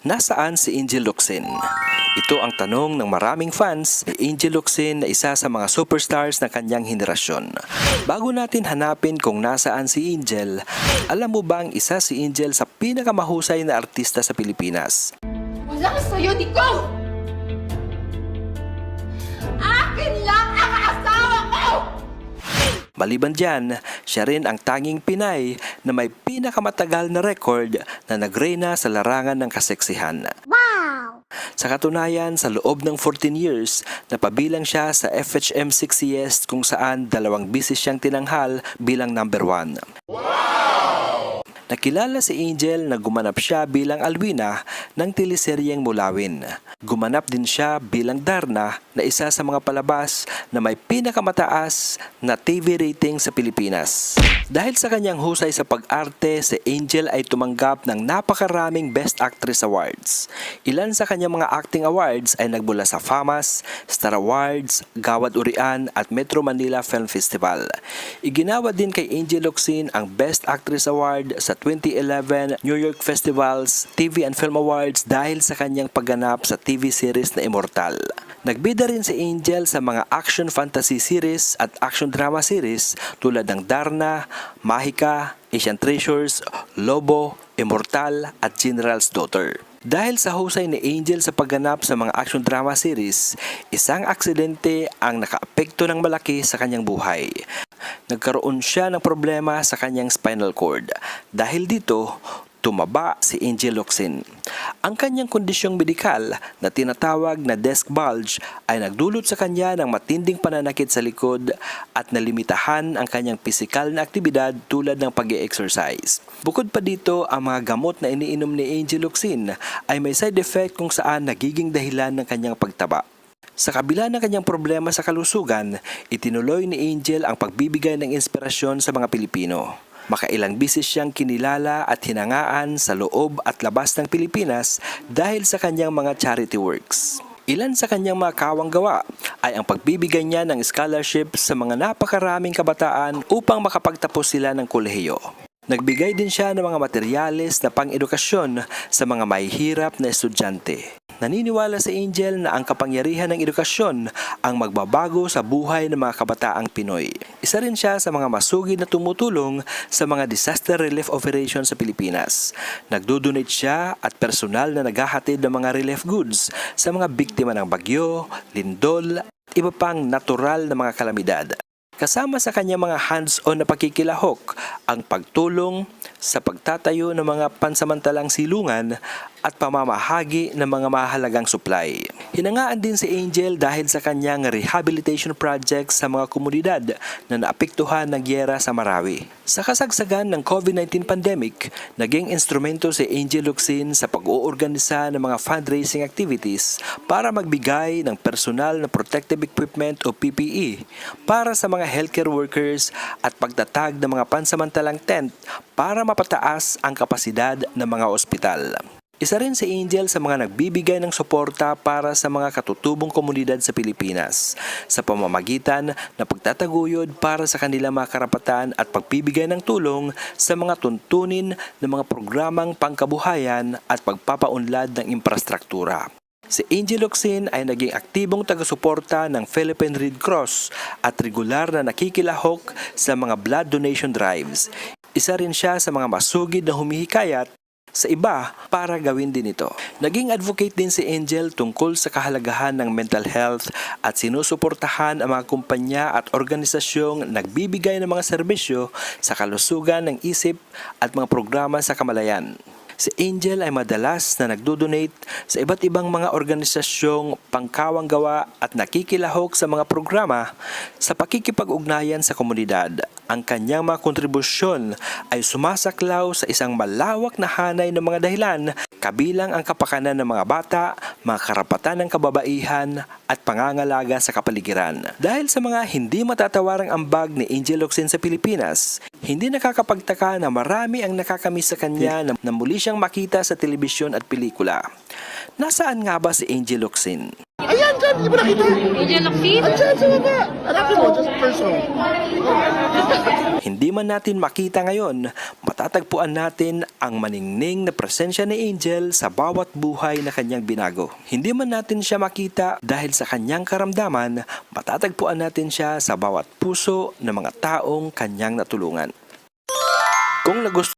Nasaan si Angel Locsin? Ito ang tanong ng maraming fans ni Angel Locsin na isa sa mga superstars ng kanyang henerasyon. Bago natin hanapin kung nasaan si Angel, alam mo bang isa si Angel sa pinakamahusay na artista sa Pilipinas? Walang sayo, Diko! Akin lang ang asawa ko! Maliban dyan, siya rin ang tanging Pinay na may pinakamatagal na record na nagreyna sa larangan ng kaseksihan. Wow! Sa katunayan, sa loob ng 14 years, napabilang siya sa FHM 60s kung saan dalawang bisis siyang tinanghal bilang number one. Nakilala si Angel na gumanap siya bilang Alwina ng teleseryeng Mulawin. Gumanap din siya bilang Darna na isa sa mga palabas na may pinakamataas na TV rating sa Pilipinas. Dahil sa kanyang husay sa pag-arte, si Angel ay tumanggap ng napakaraming Best Actress Awards. Ilan sa kanyang mga acting awards ay nagmula sa FAMAS, Star Awards, Gawad Urian at Metro Manila Film Festival. Iginawa din kay Angel Locsin ang Best Actress Award sa 2011 New York Festivals TV and Film Awards dahil sa kanyang pagganap sa TV series na Immortal. Nagbida rin si Angel sa mga action fantasy series at action drama series tulad ng Darna, Mahika, Asian Treasures, Lobo, Immortal at General's Daughter. Dahil sa husay ni Angel sa pagganap sa mga action drama series, isang aksidente ang nakaapekto ng malaki sa kanyang buhay. Nagkaroon siya ng problema sa kanyang spinal cord. Dahil dito, tumaba si Angel Locsin. Ang kanyang kondisyong medikal na tinatawag na disc bulge ay nagdulot sa kanya ng matinding pananakit sa likod at nalimitahan ang kanyang pisikal na aktibidad tulad ng pag exercise Bukod pa dito, ang mga gamot na iniinom ni Angel Locsin ay may side effect kung saan nagiging dahilan ng kanyang pagtaba. Sa kabila ng kanyang problema sa kalusugan, itinuloy ni Angel ang pagbibigay ng inspirasyon sa mga Pilipino. Makailang bisis siyang kinilala at hinangaan sa loob at labas ng Pilipinas dahil sa kanyang mga charity works. Ilan sa kanyang mga kawang gawa ay ang pagbibigay niya ng scholarship sa mga napakaraming kabataan upang makapagtapos sila ng kolehiyo. Nagbigay din siya ng mga materyales na pang-edukasyon sa mga mahihirap na estudyante. Naniniwala si Angel na ang kapangyarihan ng edukasyon ang magbabago sa buhay ng mga kabataang Pinoy. Isa rin siya sa mga masugid na tumutulong sa mga disaster relief operations sa Pilipinas. Nagdodonate siya at personal na naghahatid ng mga relief goods sa mga biktima ng bagyo, lindol, at iba pang natural na mga kalamidad. Kasama sa kanyang mga hands-on na pakikilahok ang pagtulong sa pagtatayo ng mga pansamantalang silungan at pamamahagi ng mga mahalagang supply. Hinangaan din si Angel dahil sa kanyang rehabilitation project sa mga komunidad na naapektuhan ng gyera sa Marawi. Sa kasagsagan ng COVID-19 pandemic, naging instrumento si Angel Luxin sa pag-uorganisa ng mga fundraising activities para magbigay ng personal na protective equipment o PPE para sa mga healthcare workers at pagtatag ng mga pansamantalang tent para mapataas ang kapasidad ng mga ospital. Isa rin si Angel sa mga nagbibigay ng suporta para sa mga katutubong komunidad sa Pilipinas sa pamamagitan ng pagtataguyod para sa kanilang mga karapatan at pagbibigay ng tulong sa mga tuntunin ng mga programang pangkabuhayan at pagpapaunlad ng infrastruktura. Si Angel Locsin ay naging aktibong taga-suporta ng Philippine Red Cross at regular na nakikilahok sa mga blood donation drives. Isa rin siya sa mga masugid na humihikayat sa iba para gawin din ito. Naging advocate din si Angel tungkol sa kahalagahan ng mental health at sinusuportahan ang mga kumpanya at organisasyong nagbibigay ng mga serbisyo sa kalusugan ng isip at mga programa sa kamalayan. Si Angel ay madalas na nagdodonate sa iba't ibang mga organisasyong pangkawang gawa at nakikilahok sa mga programa sa pakikipag-ugnayan sa komunidad. Ang kanyang mga kontribusyon ay sumasaklaw sa isang malawak na hanay ng mga dahilan kabilang ang kapakanan ng mga bata, mga karapatan ng kababaihan at pangangalaga sa kapaligiran. Dahil sa mga hindi matatawarang ambag ni Angel Locsin sa Pilipinas, hindi nakakapagtaka na marami ang nakakamiss sa kanya na, na muli siyang makita sa telebisyon at pelikula. Nasaan nga ba si Angel Locsin? Ayan ka Andyan, hindi mo nakita. Angel Locsin? Andyan, sa baba. Hanapin mo, just person. Hindi man natin makita ngayon, matatagpuan natin ang maningning na presensya ni Angel sa bawat buhay na kanyang binago. Hindi man natin siya makita dahil sa kanyang karamdaman, matatagpuan natin siya sa bawat puso ng mga taong kanyang natulungan. Kung nagustuhan